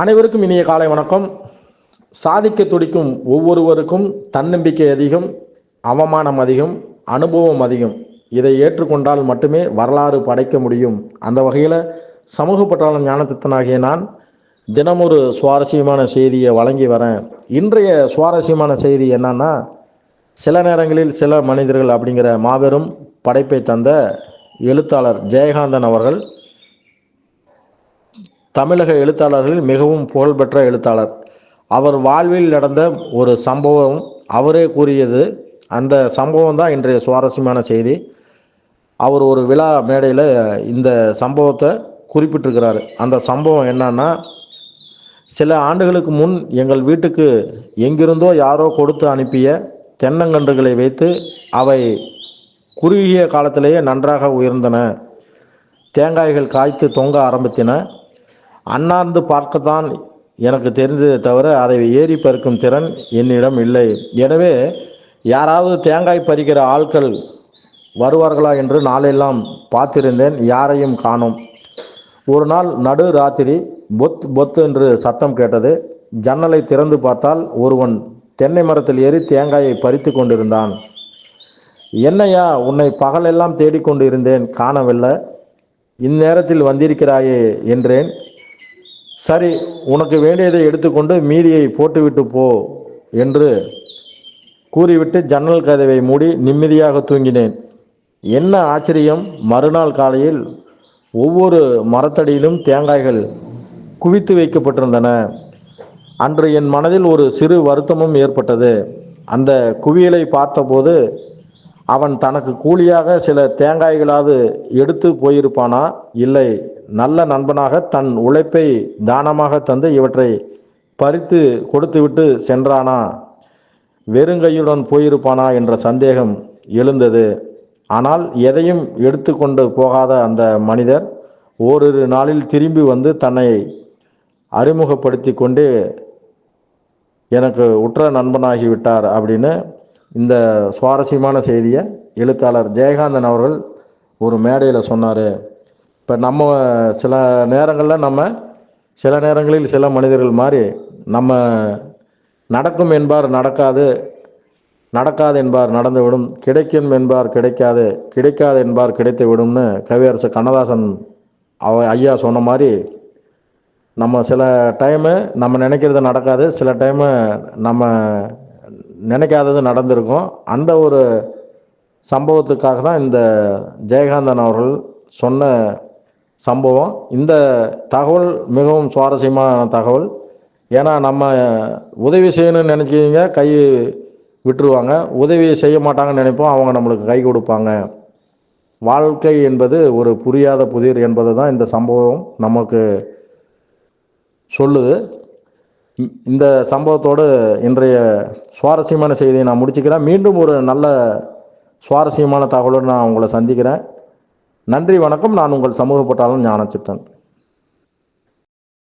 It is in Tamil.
அனைவருக்கும் இனிய காலை வணக்கம். சாதிக்க துடிக்கும் ஒவ்வொருவருக்கும் தன்னம்பிக்கை அதிகம் அவமானம் அதிகம் அனுபவம் அதிகம். இதை ஏற்றுக்கொண்டால் மட்டுமே வரலாறு படைக்க முடியும். அந்த வகையில் சமூக பற்றாளன் ஞானத்தித்தனாகிய நான் தினமொரு சுவாரஸ்யமான செய்தியை வழங்கி வரேன். இன்றைய சுவாரஸ்யமான செய்தி என்னன்னா சில நேரங்களில் சில மனிதர்கள் அப்படிங்கிற மாபெரும் படைப்பை தந்த எழுத்தாளர் ஜெயகாந்தன் அவர்கள் தமிழக எழுத்தாளர்களில் மிகவும் புகழ்பெற்ற எழுத்தாளர். அவர் வாழ்வில் நடந்த ஒரு சம்பவம் அவரே கூறியது அந்த சம்பவம் தான் இன்றைய சுவாரஸ்யமான செய்தி. அவர் ஒரு விழா மேடையில் இந்த சம்பவத்தை குறிப்பிட்டிருக்கிறாரு. அந்த சம்பவம் என்னன்னா சில ஆண்டுகளுக்கு முன் எங்கள் வீட்டுக்கு எங்கிருந்தோ யாரோ கொடுத்து அனுப்பிய தென்னங்கன்றுகளை வைத்து அவை குறுகிய காலத்திலேயே நன்றாக உயர்ந்தன. தேங்காய்கள் காய்த்து தொங்க ஆரம்பித்தன. அண்ணாந்து பார்க்கத்தான் எனக்கு தெரிந்ததை தவிர அதை ஏறி பறிக்கும் திறன் என்னிடம் இல்லை. எனவே யாராவது தேங்காய் பறிக்கிற ஆட்கள் வருவார்களா என்று நாளெல்லாம் பார்த்திருந்தேன் யாரையும் காணோம். ஒரு நாள் நடு ராத்திரி பொத் பொத்து என்று சத்தம் கேட்டது. ஜன்னலை திறந்து பார்த்தால் ஒருவன் தென்னை மரத்தில் ஏறி தேங்காயை பறித்து கொண்டிருந்தான். என்னையா உன்னை பகலெல்லாம் தேடிக்கொண்டு இருந்தேன் காணவில்லை. இந்நேரத்தில் வந்திருக்கிறாயே என்றேன். சரி உனக்கு வேண்டியதை எடுத்துக்கொண்டு மீதியை போட்டுவிட்டு போ என்று கூறிவிட்டு ஜன்னல் கதவை மூடி நிம்மதியாக தூங்கினேன். என்ன ஆச்சரியம் மறுநாள் காலையில் ஒவ்வொரு மரத்தடியிலும் தேங்காய்கள் குவித்து வைக்கப்பட்டிருந்தன. அன்று என் மனதில் ஒரு சிறு வருத்தமும் ஏற்பட்டது. அந்த குவியலை பார்த்தபோது அவன் தனக்கு கூலியாக சில தேங்காய்களாவது எடுத்து போயிருப்பானா? இல்லை நல்ல நண்பனாக தன் உழைப்பை தானமாக தந்து இவற்றை பறித்து கொடுத்துவிட்டு சென்றானா? வெறுங்கையுடன் போயிருப்பானா என்ற சந்தேகம் எழுந்தது. ஆனால் எதையும் எடுத்துக்கொண்டு போகாத அந்த மனிதர் ஓரிரு நாளில் திரும்பி வந்து தன்னை அறிமுகப்படுத்தி கொண்டு எனக்கு உற்ற நண்பனாகிவிட்டார் அப்படின்னு இந்த சுவாரஸ்யமான செய்தியை எழுத்தாளர் ஜெயகாந்தன் அவர்கள் ஒரு மேடையில் சொன்னார். இப்போ நம்ம சில நேரங்களில் நம்ம சில நேரங்களில் சில மனிதர்கள் மாதிரி நம்ம நடக்கும் என்பார் நடக்காது நடக்காது என்பார் நடந்துவிடும் கிடைக்கும் என்பார் கிடைக்காது கிடைக்காது என்பார் கிடைத்து விடும்னு கவியரசு கண்ணதாசன் அவ ஐயா சொன்ன மாதிரி நம்ம சில டைமு நம்ம நினைக்கிறது நடக்காது சில டைமு நம்ம நினைக்காதது நடந்திருக்கும். அந்த ஒரு சம்பவத்துக்காக தான் இந்த ஜெயகாந்தன் அவர்கள் சொன்ன சம்பவம். இந்த தகவல் மிகவும் சுவாரஸ்யமான தகவல். ஏன்னா நம்ம உதவி செய்யணும்னு நினைக்கிறீங்க கை விட்டுருவாங்க. உதவி செய்ய மாட்டாங்கன்னு நினைப்போம். அவங்க நம்மளுக்கு கை கொடுப்பாங்க. வாழ்க்கை என்பது ஒரு புரியாத புதிர் என்பது தான் இந்த சம்பவம் நமக்கு சொல்லுது. இந்த சம்பவத்தோடு இன்றைய சுவாரஸ்யமான செய்தியை நான் முடிச்சுக்கிறேன். மீண்டும் ஒரு நல்ல சுவாரஸ்யமான தகவலோடு நான் உங்களை சந்திக்கிறேன். நன்றி வணக்கம். நான் உங்கள் சமூக பட்டாளன் ஞானச்சித்தன்.